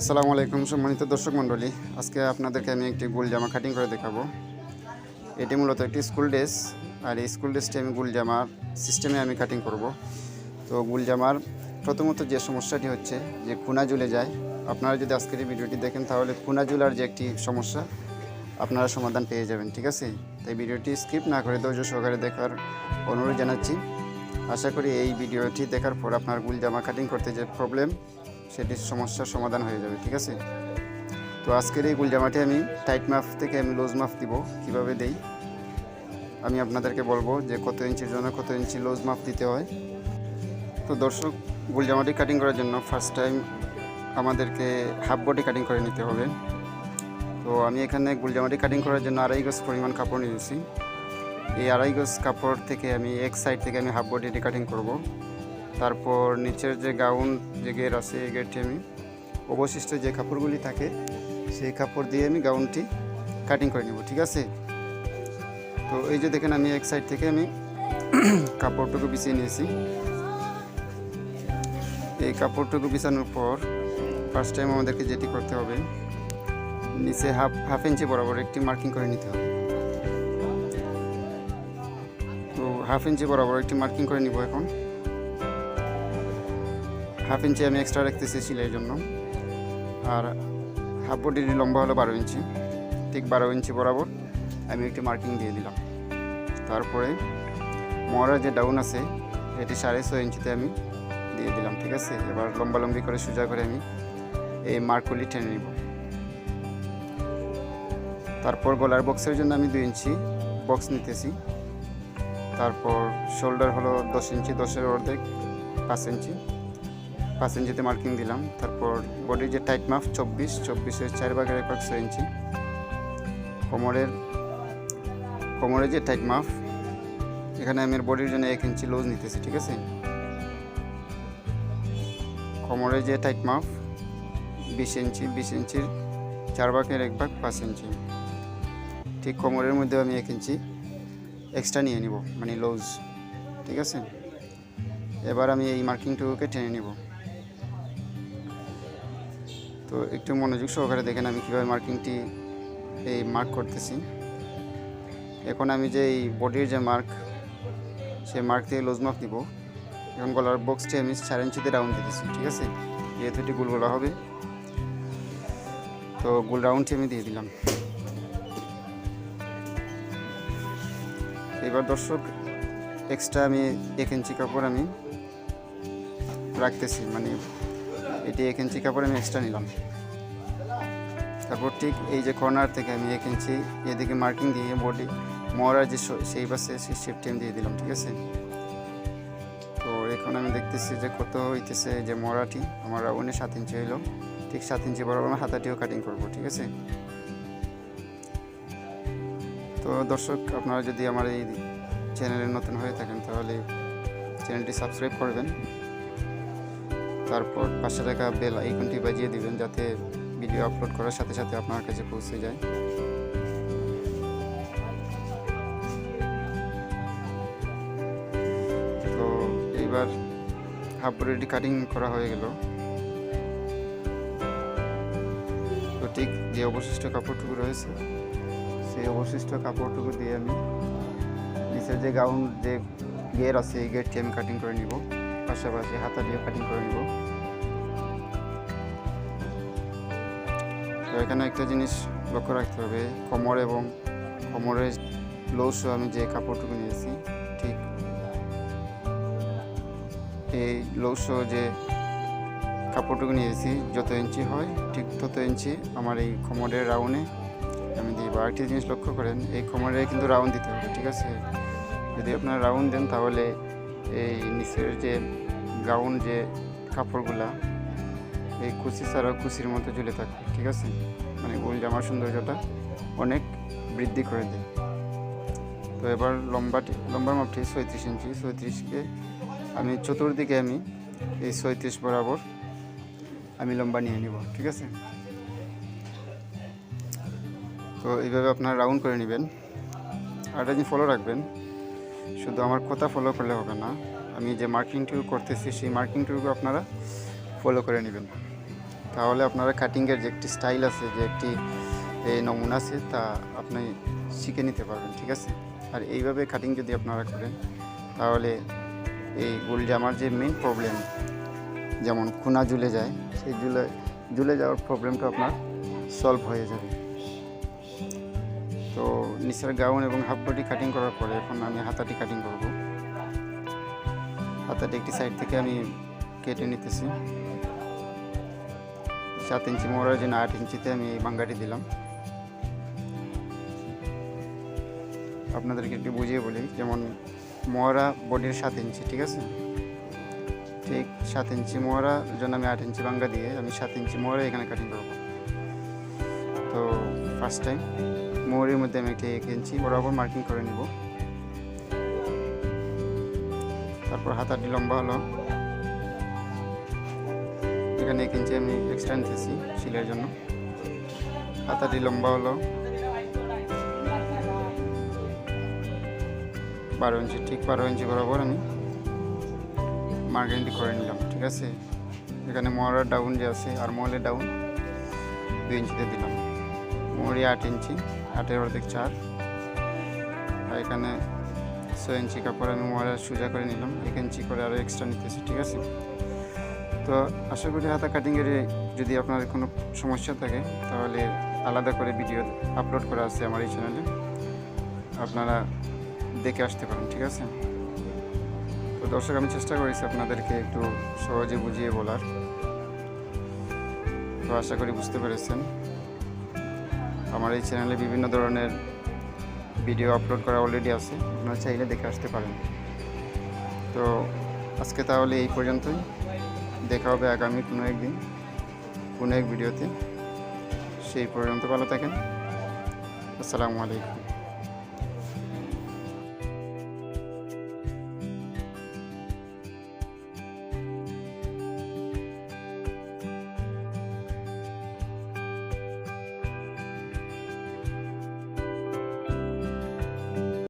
আসসালামু আলাইকুম সম্মানিত দর্শক মণ্ডলী। আজকে আপনাদেরকে আমি একটি গোল জামা কাটিং করে দেখাবো। এটি মূলত একটি স্কুল ড্রেস আর এই স্কুল ড্রেসটি আমি গোল জামার সিস্টেমে আমি কাটিং করব। তো গোল জামার প্রথমত যে সমস্যাটি হচ্ছে যে খুনা জুলে যায়। আপনারা যদি আজকের এই ভিডিওটি দেখেন তাহলে খুনা জুলার যে একটি সমস্যা, আপনারা সমাধান পেয়ে যাবেন, ঠিক আছে? তাই ভিডিওটি স্কিপ না করে ধৈর্য সহকারে দেখার অনুরোধ জানাচ্ছি। আশা করি এই ভিডিওটি দেখার পর আপনার গুল জামা কাটিং করতে যে প্রবলেম সেটির সমস্যার সমাধান হয়ে যাবে, ঠিক আছে? তো আজকের এই গুলজামাটি আমি টাইট মাফ থেকে আমি লুজ মাফ দিব, কীভাবে দেই? আমি আপনাদেরকে বলব যে কত ইঞ্চির জন্য কত ইঞ্চি লুজ মাফ দিতে হয়। তো দর্শক, গুলজামাটি কাটিং করার জন্য ফার্স্ট টাইম আমাদেরকে হাফ বডি কাটিং করে নিতে হবে। তো আমি এখানে গুলজামাটি কাটিং করার জন্য আড়াই গজ পরিমাণ কাপড় নিয়েছি। এই আড়াই গজ কাপড় থেকে আমি এক সাইড থেকে আমি হাফ বডিটি কাটিং করব। তারপর নিচের যে গাউন, যে গের আছে, এই গেরটি আমি অবশিষ্ট যে কাপড়গুলি থাকে, সেই কাপড় দিয়ে আমি গাউনটি কাটিং করে নেব, ঠিক আছে? তো এই যে দেখেন, আমি এক সাইড থেকে আমি কাপড়টুকু বিছিয়ে নিয়েছি। এই কাপড়টুকু বিছানোর পর ফার্স্ট টাইম আমাদেরকে যেটি করতে হবে, নিচে হাফ হাফ ইঞ্চি বরাবর একটি মার্কিং করে নিতে হবে। তো হাফ ইঞ্চি বরাবর একটি মার্কিং করে নিব এখন। হাফ ইঞ্চি আমি এক্সট্রা রাখতেছি সিলাইয়ের জন্য। আর হাফ বডির লম্বা হলো বারো ইঞ্চি, ঠিক বারো ইঞ্চি বরাবর আমি একটি মার্কিং দিয়ে দিলাম। তারপরে মরার যে ডাউন আছে, এটি সাড়ে ছয় ইঞ্চিতে আমি দিয়ে দিলাম, ঠিক আছে? এবার লম্বা লম্বি করে সোজা করে আমি এই মার্কগুলি টেনে নিব। তারপর গলার বক্সের জন্য আমি দুই ইঞ্চি বক্স নিতেছি। তারপর শোল্ডার হলো দশ ইঞ্চি, দশের অর্ধেক পাঁচ ইঞ্চি। পাঁচ ইঞ্চিতে মার্কিং দিলাম। তারপর বডির যে টাইট মাফ চব্বিশ, চব্বিশের চার ভাগের এক ভাগ ছয় ইঞ্চি। কোমরের কোমরের যে টাইট মাফ এখানে আমি বডির জন্য এক ইঞ্চি লুজ নিতেছি, ঠিক আছে? কোমরের যে টাইট মাফ বিশ ইঞ্চি, বিশ ইঞ্চির চার ভাগের এক ভাগ পাঁচ ইঞ্চি। ঠিক কোমরের মধ্যে আমি এক ইঞ্চি এক্সট্রা নিয়ে নিব মানে লুজ ঠিক আছে? এবার আমি এই মার্কিংটুকুকে টেনে নিব। তো একটু মনোযোগ সহকারে দেখেন আমি কীভাবে মার্কিংটি এই মার্ক করতেছি। এখন আমি যে এই বডির যে মার্ক সেই মার্ক থেকে লুজ মার্ক দিব এখন গলার বক্সটি আমি চার ইঞ্চিতে রাউন্ড দিতেছি, ঠিক আছে? যেহেতু এটি গোল গলা হবে। তো গোল রাউন্ডটি আমি দিয়ে দিলাম। এবার দর্শক এক্সট্রা আমি এক ইঞ্চি কাপড় আমি রাখতেছি মানে এটি এক ইঞ্চি কাপড় আমি এক্সট্রা নিলাম। তারপর ঠিক এই যে কর্নার থেকে আমি এক ইঞ্চি এদিকে মার্কিং দিয়ে বডি মরার যে সেই পাশে সেই শেপটি আমি দিয়ে দিলাম, ঠিক আছে? তো এখন আমি দেখতেছি যে কত হইতেছে যে মরাটি, আমার রাউন্ডে সাত ইঞ্চি হইল। ঠিক সাত ইঞ্চি বরাবর আমার হাতাটিও কাটিং করব, ঠিক আছে? তো দর্শক, আপনারা যদি আমার এই চ্যানেলে নতুন হয়ে থাকেন, তাহলে চ্যানেলটি সাবস্ক্রাইব করবেন। তারপর পাশে থাকা বেল আইকনটি বাজিয়ে দিবেন যাতে ভিডিও আপলোড করার সাথে সাথে আপনার কাছে পৌঁছে যায়। তো এইবার হাফ রেডি কাটিং করা হয়ে গেল। তো ঠিক যে অবশিষ্ট কাপড়টুকু রয়েছে, সেই অবশিষ্ট কাপড়টুকু দিয়ে আমি নিচের যে গাউন যে গের আছে, এই গেটটি আমি কাটিং করে নিব। পাশাপাশি হাতা দিয়ে কাটিং করে নিব তো এখানে একটা জিনিস লক্ষ্য রাখতে হবে, কোমর এবং কোমরের লৌস আমি যে কাপড়টুকু নিয়েছি, ঠিক এই লৌস যে কাপড়টুকু নিয়েছি, যত ইঞ্চি হয়, ঠিক তত ইঞ্চি আমার এই কোমরের রাউন্ডে আমি দিই বা একটি জিনিস লক্ষ্য করেন, এই কোমরে কিন্তু রাউন্ড দিতে হবে, ঠিক আছে? যদি আপনারা রাউন্ড দেন তাহলে এই নিচের যে গাউন যে কাপড়গুলা, এই কুচি ছাড়াও কুচির মতো ঝুলে থাকে, ঠিক আছে? মানে গোল জামার সৌন্দর্যটা অনেক বৃদ্ধি করে দেয়। তো এবার লম্বাটি লম্বার মাপটি ছয়ত্রিশ ইঞ্চি, ছয়ত্রিশকে আমি চতুর্দিকে আমি এই ছয়ত্রিশ বরাবর আমি লম্বা নিয়ে নিব, ঠিক আছে? তো এইভাবে আপনারা রাউন্ড করে নেবেন। আর জিনিস ফলো রাখবেন শুধু আমার কথা ফলো করলে হবে না, আমি যে মার্কিংটুকু করতেছি সেই মার্কিংটুকু আপনারা ফলো করে নেবেন। তাহলে আপনারা কাটিংয়ের যে একটি স্টাইল আছে, যে একটি নমুনা আছে, তা আপনি শিখে নিতে পারবেন, ঠিক আছে? আর এইভাবে কাটিং যদি আপনারা করেন, তাহলে এই গোল জামার যে মেন প্রবলেম যেমন খুনা জুলে যায়, সেই জুলে জুলে যাওয়ার প্রবলেমটা আপনার সলভ হয়ে যাবে। তো নিচের গাউন এবং হাফ বডি কাটিং করার পরে এখন আমি হাতাটি কাটিং করব। হাতাটি একটি সাইড থেকে আমি কেটে নিতেছি। সাত ইঞ্চি মোড়ার জন্য আট ইঞ্চিতে আমি বাঙ্গাটি দিলাম। আপনাদেরকে একটু বুঝিয়ে বলি, যেমন মোহরা বডির সাত ইঞ্চি, ঠিক আছে? ঠিক সাত ইঞ্চি মোহরা জন্য আমি আট ইঞ্চি বাঙ্গা দিয়ে আমি সাত ইঞ্চি মোহরা এখানে কাটিং করব। তো ফার্স্ট টাইম মোহরের মধ্যে আমি একটি এক ইঞ্চি বরাবর মার্কিং করে নিব। তারপর হাতাটি লম্বা হলো। এখানে এক ইঞ্চি আমি এক্সট্রা নিতেছি সিলের জন্য। হাতাটি লম্বা হলো। বারো ইঞ্চি, ঠিক বারো ইঞ্চি বরাবর আমি মার্কিংটি করে নিলাম, ঠিক আছে? এখানে মোহরার ডাউন যে আছে, আর মহলের ডাউন দুই ইঞ্চিতে দিলাম। মোহরি আট ইঞ্চি, আটের অর্ধেক চার। আর এখানে ছয় ইঞ্চি কাপড় আমি মোহরা সোজা করে নিলাম, এক ইঞ্চি করে আরও এক্সট্রা নিতেছি, ঠিক আছে? তো আশা করি হাতা কাটিংয়ের যদি আপনার কোনো সমস্যা থাকে, তাহলে আলাদা করে ভিডিও আপলোড করা আছে আমার এই চ্যানেলে আপনারা দেখে আসতে পারেন, ঠিক আছে? তো দর্শক, আমি চেষ্টা করেছি আপনাদেরকে একটু সহজে বুঝিয়ে বলার। তো আশা করি বুঝতে পেরেছেন। আমার এই চ্যানেলে বিভিন্ন ধরনের ভিডিও আপলোড করা অলরেডি আছে। আপনারা চাইলে দেখে আসতে পারেন। তো আজকে তাহলে এই পর্যন্তই। দেখা হবে আগামী কোনো একদিন, কোনো এক ভিডিওতে সেই পর্যন্ত ভালো থাকেন। আসসালামু আলাইকুম।